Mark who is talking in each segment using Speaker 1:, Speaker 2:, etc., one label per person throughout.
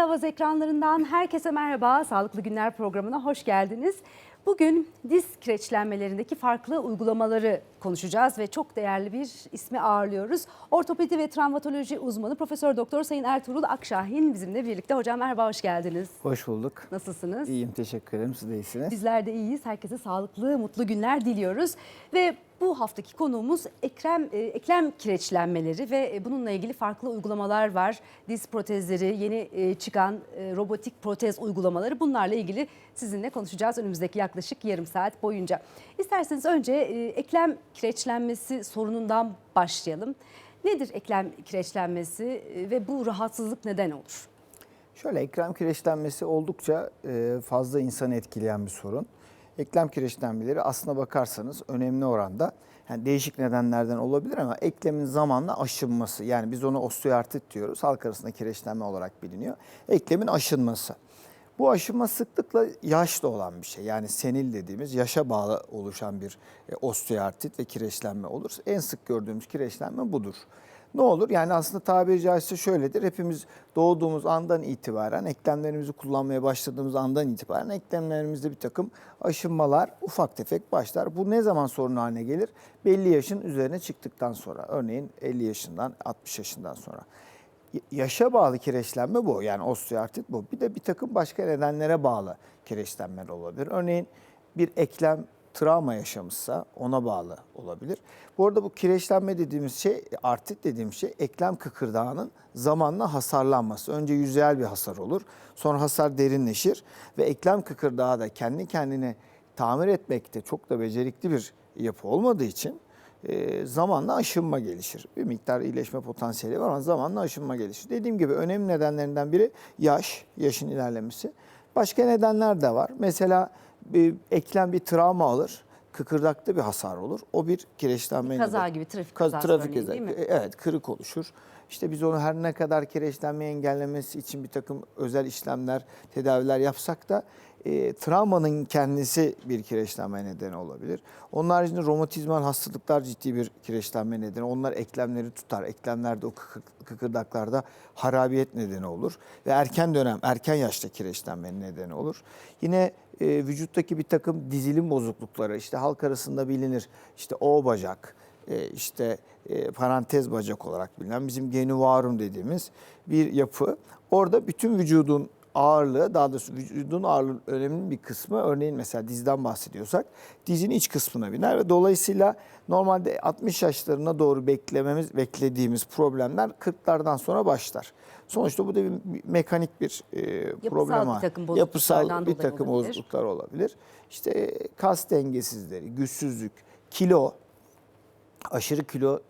Speaker 1: Havaz ekranlarından herkese merhaba. Sağlıklı Günler programına hoş geldiniz. Bugün diz kireçlenmelerindeki farklı uygulamaları konuşacağız ve çok değerli bir ismi ağırlıyoruz. Ortopedi ve travmatoloji uzmanı Profesör Doktor Sayın Ertuğrul Akşahin bizimle birlikte. Hocam merhaba, hoş geldiniz.
Speaker 2: Hoş bulduk.
Speaker 1: Nasılsınız?
Speaker 2: İyiyim, teşekkür ederim. Siz de iyisiniz.
Speaker 1: Bizler de iyiyiz. Herkese sağlıklı, mutlu günler diliyoruz. Ve bu haftaki konuğumuz eklem, e, eklem kireçlenmeleri ve e, bununla ilgili farklı uygulamalar var. Diz protezleri, yeni e, çıkan e, robotik protez uygulamaları bunlarla ilgili sizinle konuşacağız önümüzdeki yaklaşık yarım saat boyunca. İsterseniz önce e, eklem kireçlenmesi sorunundan başlayalım. Nedir eklem kireçlenmesi e, ve bu rahatsızlık neden olur?
Speaker 2: Şöyle eklem kireçlenmesi oldukça e, fazla insanı etkileyen bir sorun. Eklem kireçlenmeleri aslına bakarsanız önemli oranda yani değişik nedenlerden olabilir ama eklemin zamanla aşınması. Yani biz ona osteoartrit diyoruz. Halk arasında kireçlenme olarak biliniyor. Eklemin aşınması. Bu aşınma sıklıkla yaşla olan bir şey. Yani senil dediğimiz yaşa bağlı oluşan bir e, osteoartrit ve kireçlenme olur. En sık gördüğümüz kireçlenme budur. Ne olur? Yani aslında tabiri caizse şöyledir. Hepimiz doğduğumuz andan itibaren, eklemlerimizi kullanmaya başladığımız andan itibaren eklemlerimizde bir takım aşınmalar ufak tefek başlar. Bu ne zaman sorun haline gelir? Belli yaşın üzerine çıktıktan sonra. Örneğin 50 yaşından, 60 yaşından sonra. Yaşa bağlı kireçlenme bu. Yani osteoartrit bu. Bir de bir takım başka nedenlere bağlı kireçlenmeler olabilir. Örneğin bir eklem travma yaşamışsa ona bağlı olabilir. Bu arada bu kireçlenme dediğimiz şey, artrit dediğimiz şey eklem kıkırdağının zamanla hasarlanması. Önce yüzeyel bir hasar olur. Sonra hasar derinleşir ve eklem kıkırdağı da kendi kendine tamir etmekte çok da becerikli bir yapı olmadığı için e, zamanla aşınma gelişir. Bir miktar iyileşme potansiyeli var ama zamanla aşınma gelişir. Dediğim gibi önemli nedenlerinden biri yaş, yaşın ilerlemesi. Başka nedenler de var. Mesela bir eklem bir travma alır. Kıkırdakta bir hasar olur. O bir kireçlenme.
Speaker 1: Kaza gibi, trafik
Speaker 2: Kaz-
Speaker 1: kazası
Speaker 2: trafik
Speaker 1: örneğin, değil mi?
Speaker 2: Evet kırık oluşur. İşte biz onu her ne kadar kireçlenmeyi engellemesi için bir takım özel işlemler, tedaviler yapsak da e, travmanın kendisi bir kireçlenme nedeni olabilir. Onun haricinde romatizmal hastalıklar ciddi bir kireçlenme nedeni. Onlar eklemleri tutar. Eklemlerde o kıkır- kıkırdaklarda harabiyet nedeni olur. Ve erken dönem, erken yaşta kireçlenmenin nedeni olur. Yine e, vücuttaki bir takım dizilim bozuklukları, işte halk arasında bilinir. İşte O bacak, e, işte e, parantez bacak olarak bilinen bizim genivarum dediğimiz bir yapı. Orada bütün vücudun ağırlığı, daha doğrusu vücudun ağırlığı önemli bir kısmı, örneğin mesela dizden bahsediyorsak, dizin iç kısmına biner ve dolayısıyla normalde 60 yaşlarına doğru beklememiz, beklediğimiz problemler 40'lardan sonra başlar. Sonuçta bu da bir mekanik bir e, problem.
Speaker 1: bir takım
Speaker 2: Yapısal bir
Speaker 1: dolayı
Speaker 2: takım
Speaker 1: olabilir.
Speaker 2: bozukluklar olabilir. İşte kas dengesizleri, güçsüzlük, kilo, aşırı kilo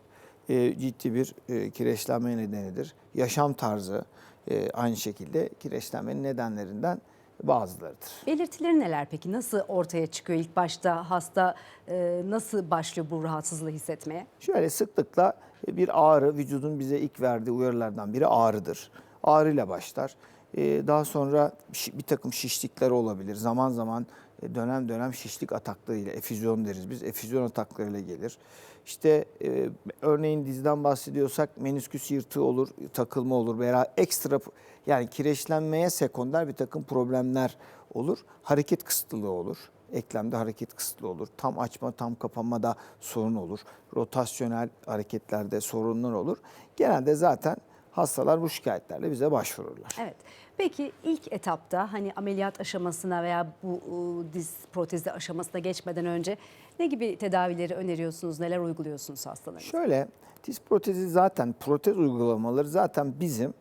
Speaker 2: e, ciddi bir e, kireçlenme nedenidir. Yaşam tarzı e, aynı şekilde kireçlenmenin nedenlerinden bazılarıdır.
Speaker 1: Belirtileri neler peki? Nasıl ortaya çıkıyor ilk başta hasta e, nasıl başlıyor bu rahatsızlığı hissetmeye?
Speaker 2: Şöyle sıklıkla e, bir ağrı, vücudun bize ilk verdiği uyarılardan biri ağrıdır. Ağrıyla başlar. E, Daha sonra bir takım şişlikler olabilir. Zaman zaman dönem dönem şişlik ataklarıyla, efüzyon deriz biz, efüzyon ataklarıyla gelir. İşte e, örneğin dizden bahsediyorsak menisküs yırtığı olur, takılma olur veya ekstra yani kireçlenmeye sekonder bir takım problemler olur. Hareket kısıtlılığı olur. Eklemde hareket kısıtlı olur. Tam açma, tam kapanmada sorun olur. Rotasyonel hareketlerde sorunlar olur. Genelde zaten hastalar bu şikayetlerle bize başvururlar.
Speaker 1: Evet. Peki ilk etapta hani ameliyat aşamasına veya bu e, diz protezi aşamasına geçmeden önce ne gibi tedavileri öneriyorsunuz, neler uyguluyorsunuz hastalarınıza?
Speaker 2: Şöyle diz protezi zaten protez uygulamaları zaten bizim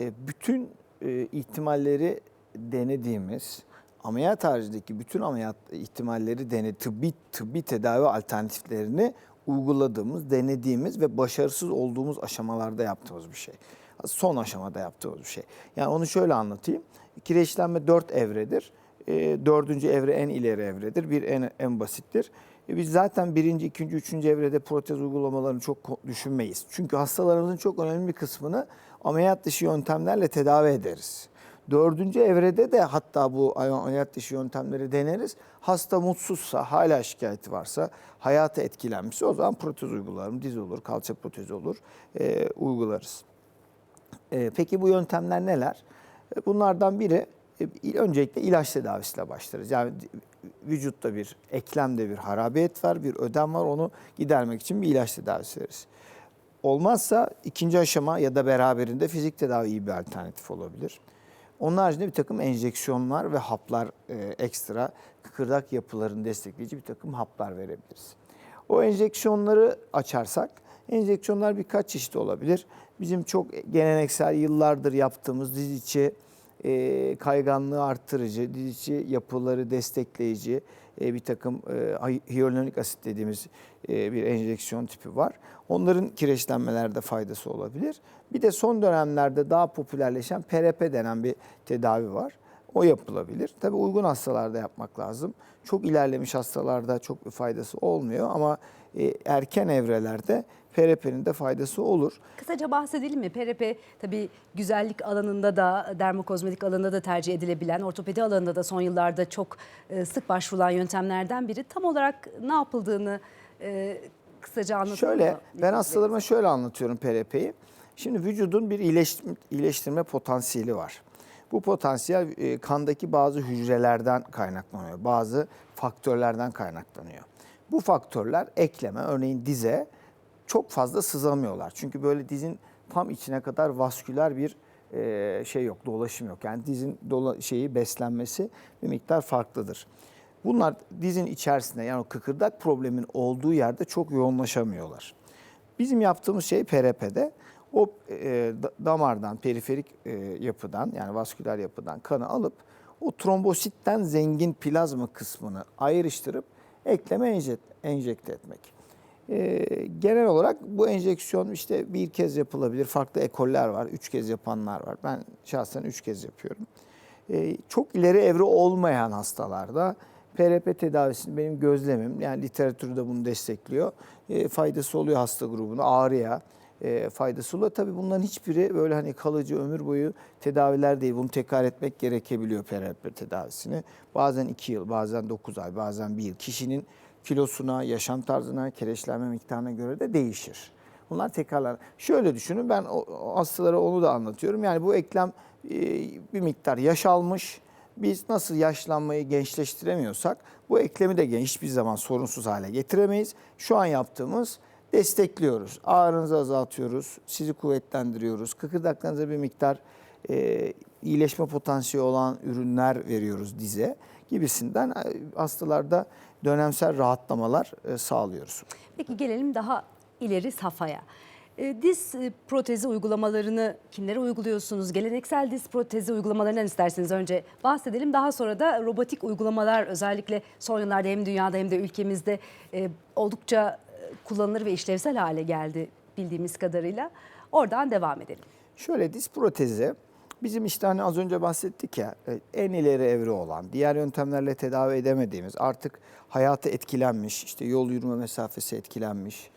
Speaker 2: e, bütün e, ihtimalleri denediğimiz ameliyat haricindeki bütün ameliyat ihtimalleri dene tıbbi tıbbi tedavi alternatiflerini uyguladığımız, denediğimiz ve başarısız olduğumuz aşamalarda yaptığımız bir şey. Son aşamada yaptığımız bir şey. Yani onu şöyle anlatayım. Kireçlenme dört evredir. E, dördüncü evre en ileri evredir. Bir en, en basittir. E, Biz zaten birinci, ikinci, üçüncü evrede protez uygulamalarını çok düşünmeyiz. Çünkü hastalarımızın çok önemli bir kısmını ameliyat dışı yöntemlerle tedavi ederiz. Dördüncü evrede de hatta bu ameliyat dışı yöntemleri deneriz. Hasta mutsuzsa, hala şikayeti varsa, hayata etkilenmişse o zaman protez uygularım. Diz olur, kalça protezi olur, e, uygularız. E, peki bu yöntemler neler? E, Bunlardan biri e, öncelikle ilaç tedavisiyle başlarız. Yani vücutta bir eklemde bir harabiyet var, bir ödem var. Onu gidermek için bir ilaç tedavisi veririz. Olmazsa ikinci aşama ya da beraberinde fizik tedavi iyi bir alternatif olabilir. Onun haricinde bir takım enjeksiyonlar ve haplar e, ekstra kıkırdak yapılarını destekleyici bir takım haplar verebiliriz. O enjeksiyonları açarsak, enjeksiyonlar birkaç çeşit olabilir. Bizim çok geleneksel yıllardır yaptığımız diz içi e, kayganlığı arttırıcı, diz içi yapıları destekleyici e, bir takım e, hyaluronik asit dediğimiz e, bir enjeksiyon tipi var. Onların kireçlenmelerde faydası olabilir. Bir de son dönemlerde daha popülerleşen PRP denen bir tedavi var. O yapılabilir. Tabii uygun hastalarda yapmak lazım. Çok ilerlemiş hastalarda çok bir faydası olmuyor ama e, erken evrelerde PRP'nin de faydası olur.
Speaker 1: Kısaca bahsedelim mi? PRP tabii güzellik alanında da, dermokozmetik alanında da tercih edilebilen, ortopedi alanında da son yıllarda çok e, sık başvurulan yöntemlerden biri. Tam olarak ne yapıldığını e, kısaca anlatalım
Speaker 2: Şöyle,
Speaker 1: mı?
Speaker 2: ben hastalarıma şöyle anlatıyorum PRP'yi. Şimdi vücudun bir iyileştirme, iyileştirme potansiyeli var. Bu potansiyel e, kandaki bazı hücrelerden kaynaklanıyor. Bazı faktörlerden kaynaklanıyor. Bu faktörler ekleme, örneğin dize çok fazla sızamıyorlar. Çünkü böyle dizin tam içine kadar vasküler bir e, şey yok, dolaşım yok. Yani dizin dola, şeyi beslenmesi bir miktar farklıdır. Bunlar dizin içerisinde yani o kıkırdak problemin olduğu yerde çok yoğunlaşamıyorlar. Bizim yaptığımız şey PRP'de o e, damardan, periferik e, yapıdan yani vasküler yapıdan kanı alıp o trombositten zengin plazma kısmını ayrıştırıp ekleme enjekte, etmek. E, genel olarak bu enjeksiyon işte bir kez yapılabilir. Farklı ekoller var. Üç kez yapanlar var. Ben şahsen üç kez yapıyorum. E, çok ileri evre olmayan hastalarda PRP tedavisinin benim gözlemim yani literatürde bunu destekliyor. E, faydası oluyor hasta grubuna ağrıya e, faydası oluyor. Tabii bunların hiçbiri böyle hani kalıcı ömür boyu tedaviler değil. Bunu tekrar etmek gerekebiliyor PRP tedavisini. Bazen 2 yıl, bazen 9 ay, bazen 1 yıl. Kişinin kilosuna, yaşam tarzına, kireçlenme miktarına göre de değişir. Bunlar tekrarlar. Şöyle düşünün ben o, hastalara onu da anlatıyorum. Yani bu eklem e, bir miktar yaş almış. Biz nasıl yaşlanmayı gençleştiremiyorsak bu eklemi de genç hiçbir zaman sorunsuz hale getiremeyiz. Şu an yaptığımız destekliyoruz. Ağrınızı azaltıyoruz, sizi kuvvetlendiriyoruz. Kıkırdaklarınıza bir miktar e, iyileşme potansiyeli olan ürünler veriyoruz dize gibisinden e, hastalarda dönemsel rahatlamalar e, sağlıyoruz.
Speaker 1: Peki gelelim daha ileri safhaya. E, Diz protezi uygulamalarını kimlere uyguluyorsunuz? Geleneksel diz protezi uygulamalarından isterseniz önce bahsedelim. Daha sonra da robotik uygulamalar özellikle son yıllarda hem dünyada hem de ülkemizde oldukça kullanılır ve işlevsel hale geldi bildiğimiz kadarıyla. Oradan devam edelim.
Speaker 2: Şöyle diz protezi bizim işte hani az önce bahsettik ya e, en ileri evre olan, diğer yöntemlerle tedavi edemediğimiz, artık hayatı etkilenmiş, işte yol yürüme mesafesi etkilenmiş,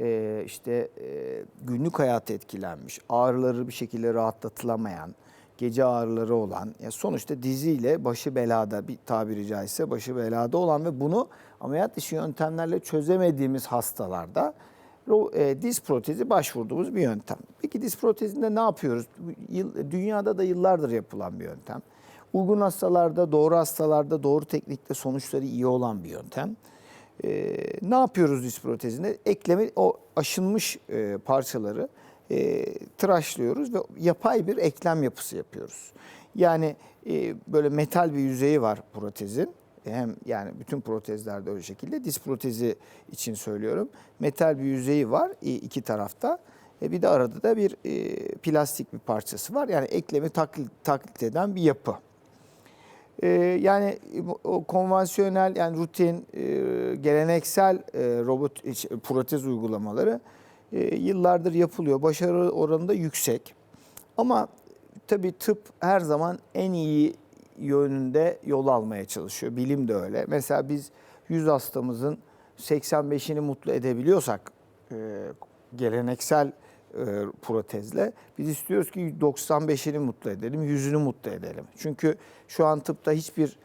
Speaker 2: e, işte e, günlük hayatı etkilenmiş, ağrıları bir şekilde rahatlatılamayan, gece ağrıları olan, ya sonuçta diziyle başı belada bir tabiri caizse başı belada olan ve bunu ameliyat dışı yöntemlerle çözemediğimiz hastalarda e, diz protezi başvurduğumuz bir yöntem. Peki diz protezinde ne yapıyoruz? Dünyada da yıllardır yapılan bir yöntem. Uygun hastalarda, doğru hastalarda, doğru teknikte sonuçları iyi olan bir yöntem. E, ne yapıyoruz diz protezinde? Eklemi o aşınmış e, parçaları e, tıraşlıyoruz ve yapay bir eklem yapısı yapıyoruz. Yani böyle metal bir yüzeyi var protezin. Hem yani bütün protezlerde öyle şekilde. Diz protezi için söylüyorum. Metal bir yüzeyi var e, iki tarafta. E, bir de arada da bir e, plastik bir parçası var. Yani eklemi taklit, taklit eden bir yapı. Ee, yani o konvansiyonel yani rutin e, geleneksel e, robot iç- protez uygulamaları e, yıllardır yapılıyor. Başarı oranı da yüksek. Ama tabii tıp her zaman en iyi yönünde yol almaya çalışıyor. Bilim de öyle. Mesela biz 100 hastamızın 85'ini mutlu edebiliyorsak e, geleneksel e, protezle biz istiyoruz ki 95'ini mutlu edelim, 100'ünü mutlu edelim. Çünkü şu an tıpta hiçbir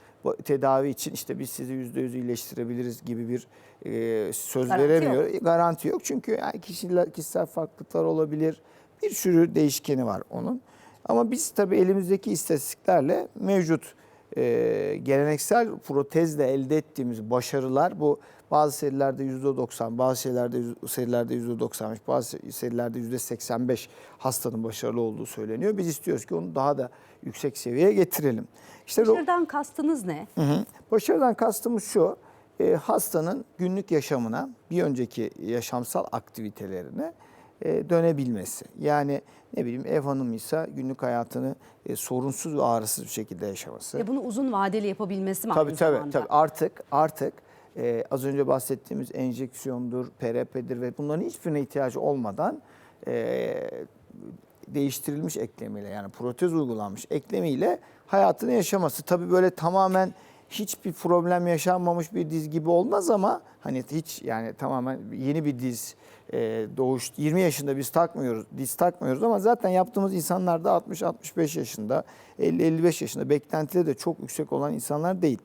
Speaker 2: tedavi için işte biz sizi %100 iyileştirebiliriz gibi bir e, söz
Speaker 1: Garanti
Speaker 2: veremiyor. Garanti yok çünkü yani kişiler, kişisel farklılıklar olabilir. Bir sürü değişkeni var onun. Ama biz tabii elimizdeki istatistiklerle mevcut e, geleneksel protezle elde ettiğimiz başarılar bu bazı serilerde %90, bazı şeylerde serilerde %95, bazı serilerde %85 hastanın başarılı olduğu söyleniyor. Biz istiyoruz ki onu daha da yüksek seviyeye getirelim. İşte
Speaker 1: Başarıdan kastınız ne?
Speaker 2: Hı hı. Başarıdan kastımız şu, e, hastanın günlük yaşamına, bir önceki yaşamsal aktivitelerine dönebilmesi. Yani ne bileyim ev hanımıysa günlük hayatını e, sorunsuz ve ağrısız bir şekilde yaşaması.
Speaker 1: Ve bunu uzun vadeli yapabilmesi mi
Speaker 2: Tabii
Speaker 1: aynı
Speaker 2: tabii,
Speaker 1: zamanda?
Speaker 2: tabii. Artık artık e, az önce bahsettiğimiz enjeksiyondur, PRP'dir ve bunların hiçbirine ihtiyacı olmadan e, değiştirilmiş eklemiyle yani protez uygulanmış eklemiyle hayatını yaşaması. Tabii böyle tamamen hiçbir problem yaşanmamış bir diz gibi olmaz ama hani hiç yani tamamen yeni bir diz e, doğuş 20 yaşında biz takmıyoruz diz takmıyoruz ama zaten yaptığımız insanlar da 60-65 yaşında 50-55 yaşında beklentileri de çok yüksek olan insanlar değil.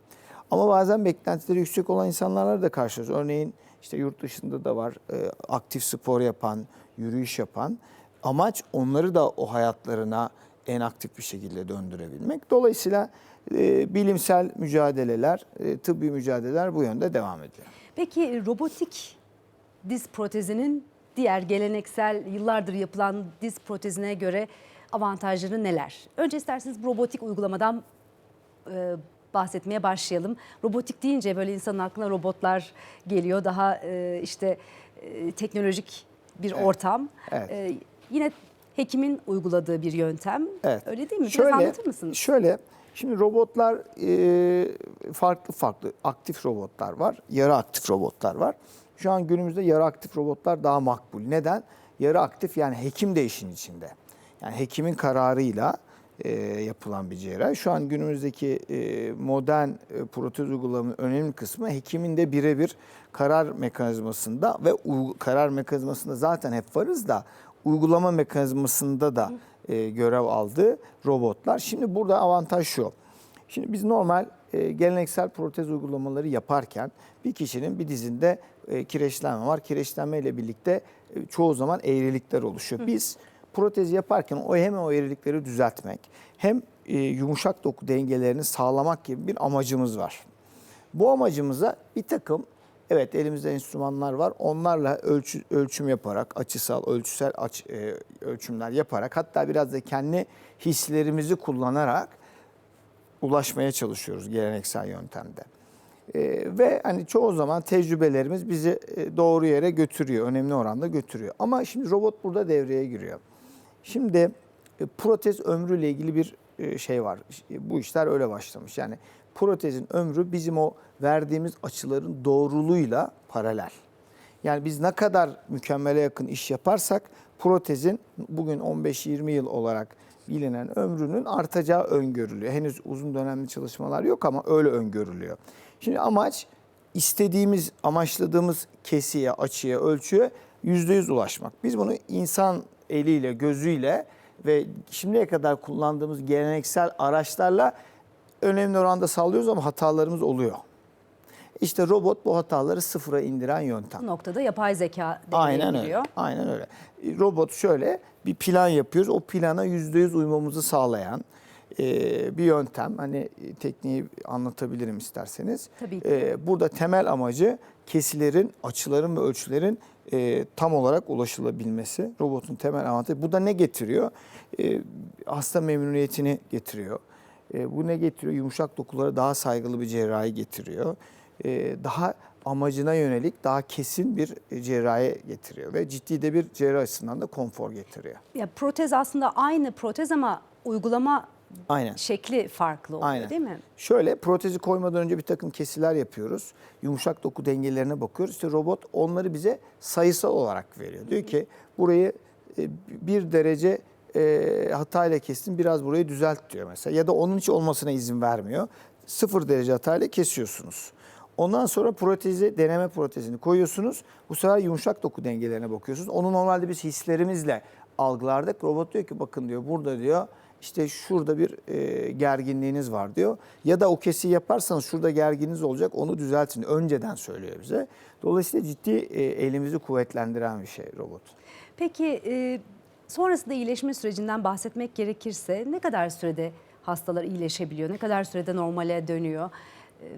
Speaker 2: Ama bazen beklentileri yüksek olan insanlarla da karşılaşıyoruz. Örneğin işte yurt dışında da var e, aktif spor yapan, yürüyüş yapan. Amaç onları da o hayatlarına en aktif bir şekilde döndürebilmek. Dolayısıyla e, bilimsel mücadeleler, e, tıbbi mücadeleler bu yönde devam ediyor.
Speaker 1: Peki robotik diz protezinin diğer geleneksel yıllardır yapılan diz protezine göre avantajları neler? Önce isterseniz robotik uygulamadan e, bahsetmeye başlayalım. Robotik deyince böyle insanın aklına robotlar geliyor. Daha e, işte e, teknolojik bir ortam.
Speaker 2: evet.
Speaker 1: E, yine hekimin uyguladığı bir yöntem.
Speaker 2: Evet.
Speaker 1: Öyle değil mi? Biraz anlatır mısınız?
Speaker 2: Şöyle, şimdi robotlar e, farklı farklı aktif robotlar var, yarı aktif robotlar var. Şu an günümüzde yarı aktif robotlar daha makbul. Neden? Yarı aktif yani hekim de işin içinde. Yani hekimin kararıyla e, yapılan bir cerrahi. Şu an günümüzdeki e, modern e, protez uygulamanın önemli kısmı hekimin de birebir karar mekanizmasında ve karar mekanizmasında zaten hep varız da uygulama mekanizmasında da e, görev aldığı robotlar. Şimdi burada avantaj şu. Şimdi biz normal e, geleneksel protez uygulamaları yaparken bir kişinin bir dizinde e, kireçlenme var. Kireçlenme ile birlikte e, çoğu zaman eğrilikler oluşuyor. Biz protez yaparken o hem o eğrilikleri düzeltmek hem e, yumuşak doku dengelerini sağlamak gibi bir amacımız var. Bu amacımıza bir takım evet elimizde enstrümanlar var. Onlarla ölçü, ölçüm yaparak açısal, ölçüsel aç, e, ölçümler yaparak hatta biraz da kendi hislerimizi kullanarak ulaşmaya çalışıyoruz geleneksel yöntemde. E, ve hani çoğu zaman tecrübelerimiz bizi e, doğru yere götürüyor, önemli oranda götürüyor. Ama şimdi robot burada devreye giriyor. Şimdi e, protez ömrüyle ilgili bir e, şey var. İşte Bu işler öyle başlamış. Yani protezin ömrü bizim o verdiğimiz açıların doğruluğuyla paralel. Yani biz ne kadar mükemmele yakın iş yaparsak protezin bugün 15-20 yıl olarak bilinen ömrünün artacağı öngörülüyor. Henüz uzun dönemli çalışmalar yok ama öyle öngörülüyor. Şimdi amaç istediğimiz, amaçladığımız kesiye, açıya, ölçüye %100 ulaşmak. Biz bunu insan eliyle, gözüyle ve şimdiye kadar kullandığımız geleneksel araçlarla önemli oranda sağlıyoruz ama hatalarımız oluyor. İşte robot bu hataları sıfıra indiren yöntem.
Speaker 1: Bu noktada yapay zeka
Speaker 2: Aynen öyle. Aynen öyle. Robot şöyle bir plan yapıyoruz. O plana yüzde yüz uymamızı sağlayan e, bir yöntem. Hani tekniği anlatabilirim isterseniz.
Speaker 1: Tabii ki.
Speaker 2: E, burada temel amacı kesilerin, açıların ve ölçülerin e, tam olarak ulaşılabilmesi. Robotun temel avantajı. Bu da ne getiriyor? E, hasta memnuniyetini getiriyor. E, bu ne getiriyor? Yumuşak dokulara daha saygılı bir cerrahi getiriyor. E, daha amacına yönelik daha kesin bir cerrahi getiriyor ve ciddi de bir cerrahi açısından da konfor getiriyor.
Speaker 1: Ya protez aslında aynı protez ama uygulama
Speaker 2: Aynen.
Speaker 1: şekli farklı oluyor
Speaker 2: Aynen.
Speaker 1: değil mi?
Speaker 2: Şöyle protezi koymadan önce bir takım kesiler yapıyoruz. Yumuşak doku dengelerine bakıyoruz. İşte robot onları bize sayısal olarak veriyor. Diyor ki burayı e, bir derece e, hatayla kestin biraz burayı düzelt diyor mesela. Ya da onun hiç olmasına izin vermiyor. Sıfır derece hatayla kesiyorsunuz. Ondan sonra protezi, deneme protezini koyuyorsunuz. Bu sefer yumuşak doku dengelerine bakıyorsunuz. Onu normalde biz hislerimizle algılardık. Robot diyor ki bakın diyor burada diyor işte şurada bir e, gerginliğiniz var diyor. Ya da o kesiyi yaparsanız şurada gerginliğiniz olacak onu düzeltin. Önceden söylüyor bize. Dolayısıyla ciddi e, elimizi kuvvetlendiren bir şey robot.
Speaker 1: Peki e, Sonrasında iyileşme sürecinden bahsetmek gerekirse ne kadar sürede hastalar iyileşebiliyor? Ne kadar sürede normale dönüyor?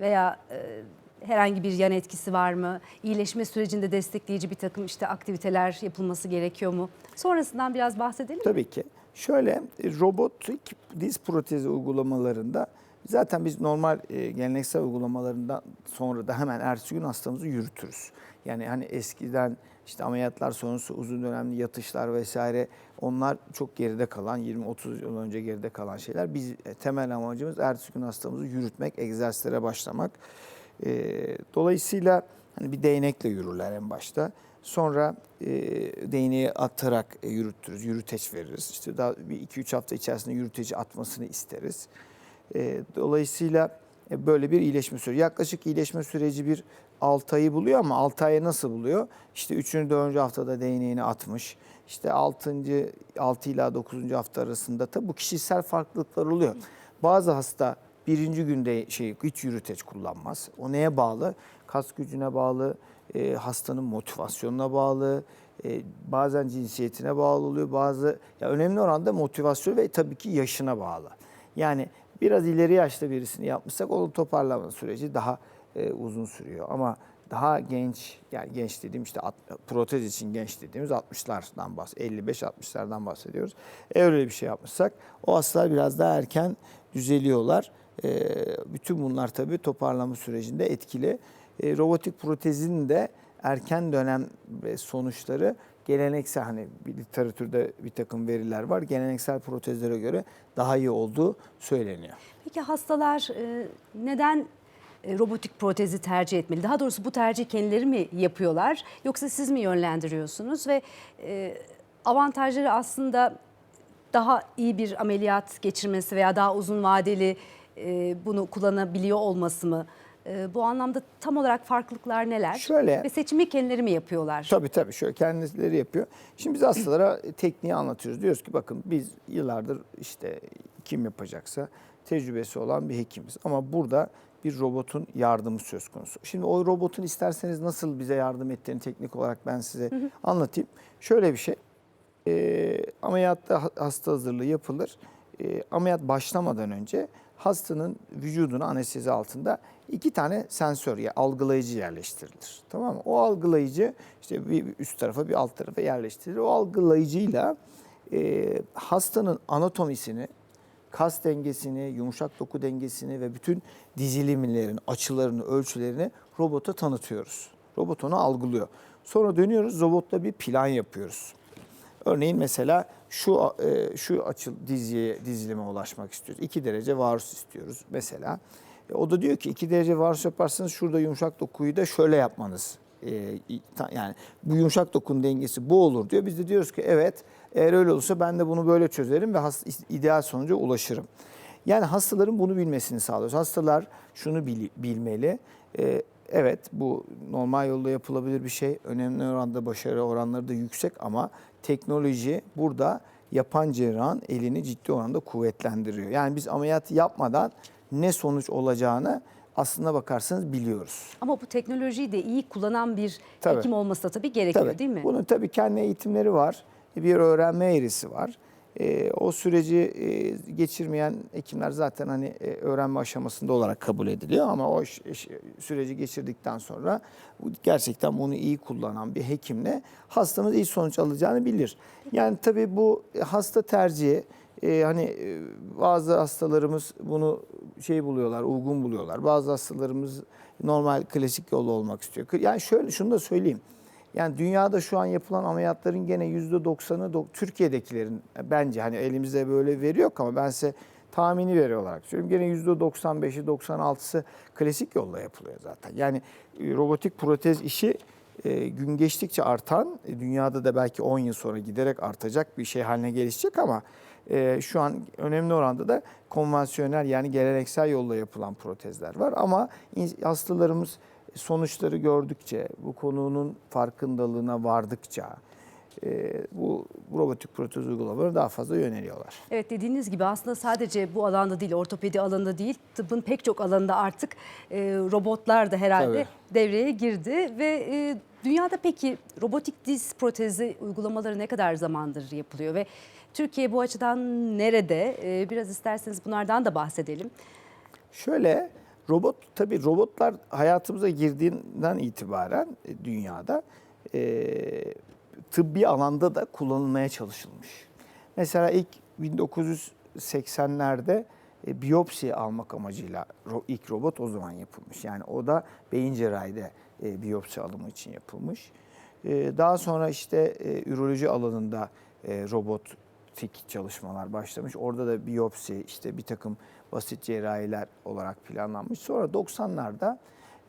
Speaker 1: Veya e, herhangi bir yan etkisi var mı? İyileşme sürecinde destekleyici bir takım işte aktiviteler yapılması gerekiyor mu? Sonrasından biraz bahsedelim mi?
Speaker 2: Tabii ki. Şöyle e, robotik diz protezi uygulamalarında zaten biz normal e, geleneksel uygulamalarından sonra da hemen ertesi gün hastamızı yürütürüz. Yani hani eskiden işte ameliyatlar sonrası uzun dönemli yatışlar vesaire onlar çok geride kalan 20-30 yıl önce geride kalan şeyler. Biz e, temel amacımız ertesi gün hastamızı yürütmek, egzersizlere başlamak. E, dolayısıyla hani bir değnekle yürürler en başta. Sonra e, değneği atarak e, yürütürüz, yürüteç veririz. İşte daha bir 2-3 hafta içerisinde yürüteci atmasını isteriz. E, dolayısıyla e, böyle bir iyileşme süreci. Yaklaşık iyileşme süreci bir 6 ayı buluyor ama 6 ayı nasıl buluyor? İşte 3. 4. haftada değneğini atmış. İşte 6. 6 ila 9. hafta arasında tabi bu kişisel farklılıklar oluyor. Bazı hasta birinci günde şey hiç yürüteç kullanmaz. O neye bağlı? Kas gücüne bağlı, e, hastanın motivasyonuna bağlı, e, bazen cinsiyetine bağlı oluyor. Bazı ya önemli oranda motivasyon ve tabii ki yaşına bağlı. Yani biraz ileri yaşta birisini yapmışsak onun toparlama süreci daha e, uzun sürüyor. Ama daha genç yani genç dediğim işte at- protez için genç dediğimiz 60'lardan bahs 55-60'lardan bahsediyoruz. Eğer öyle bir şey yapmışsak o hastalar biraz daha erken düzeliyorlar. E, bütün bunlar tabii toparlama sürecinde etkili. E, robotik protezin de erken dönem ve sonuçları geleneksel hani literatürde bir takım veriler var. Geleneksel protezlere göre daha iyi olduğu söyleniyor.
Speaker 1: Peki hastalar e, neden e, robotik protezi tercih etmeli? Daha doğrusu bu tercih kendileri mi yapıyorlar yoksa siz mi yönlendiriyorsunuz ve e, avantajları aslında daha iyi bir ameliyat geçirmesi veya daha uzun vadeli e, bunu kullanabiliyor olması mı? E, bu anlamda tam olarak farklılıklar neler?
Speaker 2: Şöyle-
Speaker 1: Ve seçimi kendileri mi yapıyorlar?
Speaker 2: Tabii tabii şöyle kendileri yapıyor. Şimdi biz hastalara tekniği anlatıyoruz. Diyoruz ki bakın biz yıllardır işte kim yapacaksa tecrübesi olan bir hekimiz. Ama burada bir robotun yardımı söz konusu. Şimdi o robotun isterseniz nasıl bize yardım ettiğini teknik olarak ben size anlatayım. Şöyle bir şey. E, ameliyatta ha- hasta hazırlığı yapılır. E, ameliyat başlamadan önce hastanın vücuduna anestezi altında iki tane sensör ya algılayıcı yerleştirilir. Tamam mı? O algılayıcı işte bir üst tarafa bir alt tarafa yerleştirilir. O algılayıcıyla e, hastanın anatomisini, kas dengesini, yumuşak doku dengesini ve bütün dizilimlerin açılarını, ölçülerini robota tanıtıyoruz. Robot onu algılıyor. Sonra dönüyoruz robotla bir plan yapıyoruz. Örneğin mesela şu e, şu açıl diziye dizilime ulaşmak istiyoruz. 2 derece varus istiyoruz mesela. E, o da diyor ki 2 derece varus yaparsanız şurada yumuşak dokuyu da şöyle yapmanız. E, yani bu yumuşak dokunun dengesi bu olur diyor. Biz de diyoruz ki evet eğer öyle olursa ben de bunu böyle çözerim ve ideal sonuca ulaşırım. Yani hastaların bunu bilmesini sağlıyoruz. Hastalar şunu bil- bilmeli. E, evet bu normal yolda yapılabilir bir şey. Önemli oranda başarı oranları da yüksek ama teknoloji burada yapan cerrahın elini ciddi oranda kuvvetlendiriyor. Yani biz ameliyat yapmadan ne sonuç olacağını aslına bakarsanız biliyoruz.
Speaker 1: Ama bu teknolojiyi de iyi kullanan bir
Speaker 2: Tabii.
Speaker 1: hekim olması da tabii gerekiyor
Speaker 2: Tabii.
Speaker 1: değil mi?
Speaker 2: Bunun tabii kendi eğitimleri var. Bir öğrenme eğrisi var. Ee, o süreci e, geçirmeyen hekimler zaten hani e, öğrenme aşamasında olarak kabul ediliyor ama o süreci geçirdikten sonra gerçekten bunu iyi kullanan bir hekimle hastamız iyi sonuç alacağını bilir. Yani tabii bu hasta tercihi e, hani e, bazı hastalarımız bunu şey buluyorlar, uygun buluyorlar. Bazı hastalarımız normal klasik yolu olmak istiyor. Yani şöyle şunu da söyleyeyim. Yani dünyada şu an yapılan ameliyatların gene %90'ı do- Türkiye'dekilerin e, bence hani elimizde böyle veri yok ama ben size tahmini veri olarak söylüyorum. Gene %95'i 96'sı klasik yolla yapılıyor zaten. Yani e, robotik protez işi e, gün geçtikçe artan, e, dünyada da belki 10 yıl sonra giderek artacak bir şey haline gelişecek ama e, şu an önemli oranda da konvansiyonel yani geleneksel yolla yapılan protezler var. Ama hastalarımız sonuçları gördükçe, bu konunun farkındalığına vardıkça e, bu robotik protez uygulamalarına daha fazla yöneliyorlar.
Speaker 1: Evet dediğiniz gibi aslında sadece bu alanda değil, ortopedi alanında değil, tıbbın pek çok alanında artık e, robotlar da herhalde
Speaker 2: Tabii.
Speaker 1: devreye girdi ve e, Dünyada peki robotik diz protezi uygulamaları ne kadar zamandır yapılıyor ve Türkiye bu açıdan nerede? Ee, Biraz isterseniz bunlardan da bahsedelim.
Speaker 2: Şöyle robot tabii robotlar hayatımıza girdiğinden itibaren e, dünyada e, tıbbi alanda da kullanılmaya çalışılmış. Mesela ilk 1980'lerde e, biyopsi almak amacıyla ro- ilk robot o zaman yapılmış. Yani o da beyin cerrahide e, biyopsi alımı için yapılmış. E, daha sonra işte e, üroloji alanında e, robotik çalışmalar başlamış. Orada da biyopsi işte bir takım basit cerrahiler olarak planlanmış. Sonra 90'larda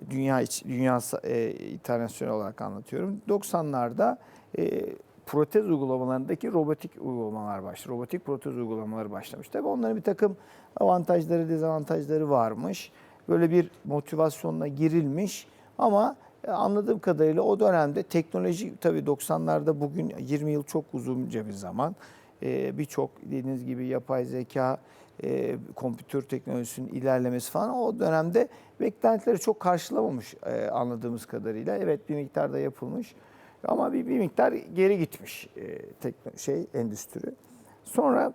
Speaker 2: dünya dünya e, internasyonel olarak anlatıyorum. 90'larda e, protez uygulamalarındaki robotik uygulamalar başladı. Robotik protez uygulamaları başlamış. Tabii onların bir takım avantajları, dezavantajları varmış. Böyle bir motivasyonla girilmiş ama e, anladığım kadarıyla o dönemde teknoloji tabii 90'larda bugün 20 yıl çok uzunca bir zaman. E, Birçok dediğiniz gibi yapay zeka, e, kompütür teknolojisinin ilerlemesi falan o dönemde beklentileri çok karşılamamış e, anladığımız kadarıyla. Evet bir miktarda yapılmış ama bir, bir miktar geri gitmiş e, tekno, şey endüstri. Sonra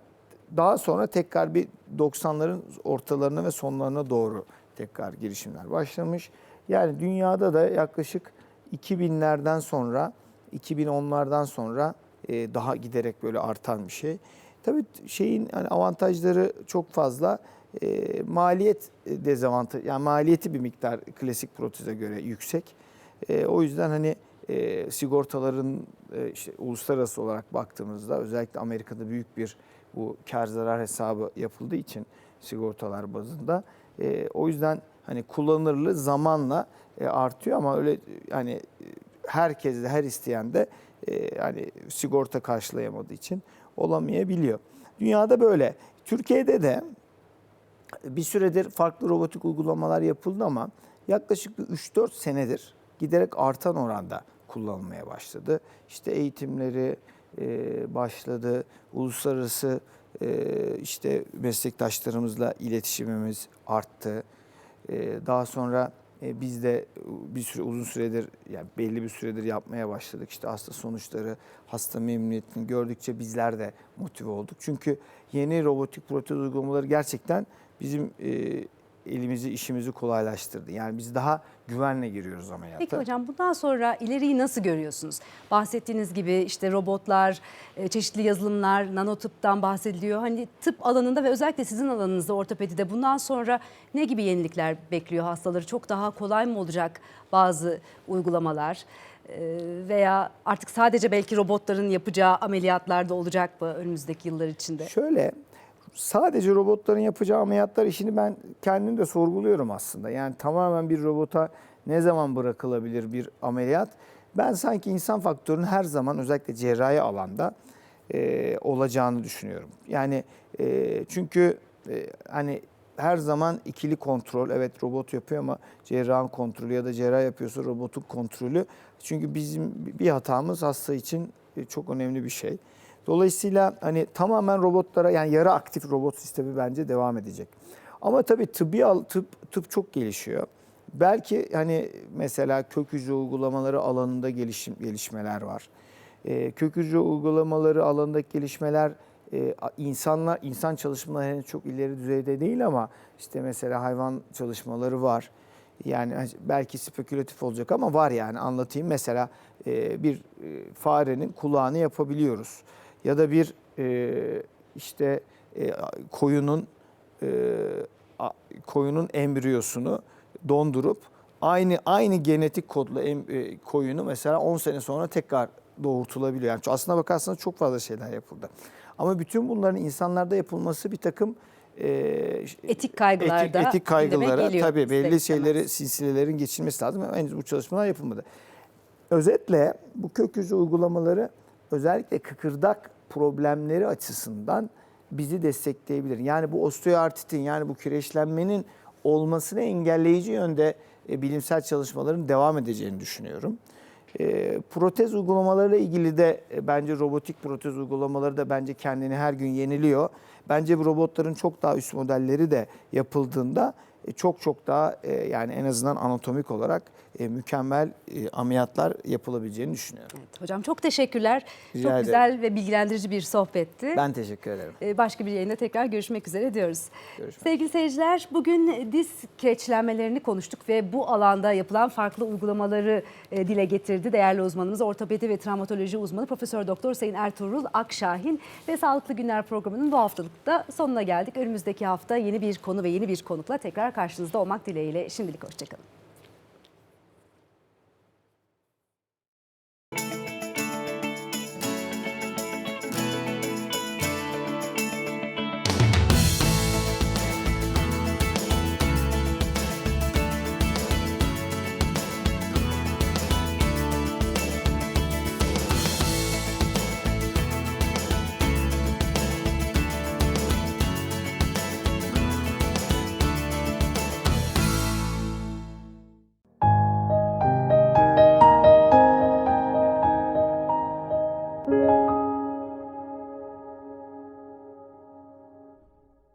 Speaker 2: daha sonra tekrar bir 90'ların ortalarına ve sonlarına doğru tekrar girişimler başlamış. Yani dünyada da yaklaşık 2000'lerden sonra 2010'lardan sonra e, daha giderek böyle artan bir şey. Tabii şeyin hani avantajları çok fazla. E, maliyet dezavantaj yani maliyeti bir miktar klasik proteze göre yüksek. E, o yüzden hani e, sigortaların e, işte uluslararası olarak baktığımızda özellikle Amerika'da büyük bir bu kar zarar hesabı yapıldığı için sigortalar bazında e, o yüzden hani kullanılırlığı zamanla e, artıyor ama öyle hani herkes de her isteyen de e, hani sigorta karşılayamadığı için olamayabiliyor. Dünyada böyle. Türkiye'de de bir süredir farklı robotik uygulamalar yapıldı ama yaklaşık bir 3-4 senedir giderek artan oranda kullanılmaya başladı. İşte eğitimleri e, başladı, uluslararası e, işte meslektaşlarımızla iletişimimiz arttı. E, daha sonra biz de bir süre uzun süredir yani belli bir süredir yapmaya başladık. İşte hasta sonuçları, hasta memnuniyetini gördükçe bizler de motive olduk. Çünkü yeni robotik protez uygulamaları gerçekten bizim e, elimizi, işimizi kolaylaştırdı. Yani biz daha güvenle giriyoruz ameliyata.
Speaker 1: Peki hocam bundan sonra ileriyi nasıl görüyorsunuz? Bahsettiğiniz gibi işte robotlar, e, çeşitli yazılımlar, nanotıptan bahsediliyor. Hani tıp alanında ve özellikle sizin alanınızda ortopedide bundan sonra ne gibi yenilikler bekliyor hastaları? Çok daha kolay mı olacak bazı uygulamalar? E, Veya artık sadece belki robotların yapacağı ameliyatlarda olacak mı önümüzdeki yıllar içinde?
Speaker 2: Şöyle sadece robotların yapacağı ameliyatlar işini ben kendim de sorguluyorum aslında. Yani tamamen bir robota ne zaman bırakılabilir bir ameliyat? Ben sanki insan faktörünün her zaman özellikle cerrahi alanda e, olacağını düşünüyorum. Yani e, çünkü e, hani her zaman ikili kontrol, evet robot yapıyor ama cerrahın kontrolü ya da cerrah yapıyorsa robotun kontrolü. Çünkü bizim bir hatamız hasta için e, çok önemli bir şey. Dolayısıyla hani tamamen robotlara yani yarı aktif robot sistemi bence devam edecek. Ama tabii tıbbi tıp tıp çok gelişiyor. Belki hani mesela kök hücre uygulamaları alanında gelişim gelişmeler var. Ee, kök hücre uygulamaları alanındaki gelişmeler e, insanlar insan çalışmaları henüz çok ileri düzeyde değil ama işte mesela hayvan çalışmaları var. Yani belki spekülatif olacak ama var yani anlatayım. Mesela e, bir e, farenin kulağını yapabiliyoruz. Ya da bir e, işte e, koyunun e, koyunun embriyosunu dondurup aynı aynı genetik kodlu em- e, koyunu mesela 10 sene sonra tekrar doğurtulabiliyor. Yani aslına bakarsanız çok fazla şeyler yapıldı. Ama bütün bunların insanlarda yapılması bir takım e,
Speaker 1: Etik kaygılar
Speaker 2: etik, etik kaygılara tabii belli şeyleri silsilelerin geçilmesi lazım ama henüz bu çalışmalar yapılmadı. Özetle bu kök hücre uygulamaları özellikle kıkırdak problemleri açısından bizi destekleyebilir. Yani bu osteoartritin yani bu kireçlenmenin olmasını engelleyici yönde e, bilimsel çalışmaların devam edeceğini düşünüyorum. E, protez uygulamalarıyla ilgili de e, bence robotik protez uygulamaları da bence kendini her gün yeniliyor. Bence bu robotların çok daha üst modelleri de yapıldığında çok çok daha e, yani en azından anatomik olarak e, mükemmel e, ameliyatlar yapılabileceğini düşünüyorum.
Speaker 1: Evet, hocam çok teşekkürler.
Speaker 2: Rica
Speaker 1: çok
Speaker 2: ederim.
Speaker 1: güzel ve bilgilendirici bir sohbetti.
Speaker 2: Ben teşekkür ederim.
Speaker 1: Ee, Başka bir yayında tekrar görüşmek üzere diyoruz.
Speaker 2: Görüşmek
Speaker 1: Sevgili seyirciler bugün diz kireçlenmelerini konuştuk ve bu alanda yapılan farklı uygulamaları e, dile getirdi. Değerli uzmanımız ortopedi ve travmatoloji uzmanı Profesör Doktor Sayın Ertuğrul Akşahin ve Sağlıklı Günler programının bu haftalıkta sonuna geldik. Önümüzdeki hafta yeni bir konu ve yeni bir konukla tekrar karşınızda olmak dileğiyle. Şimdilik hoşçakalın.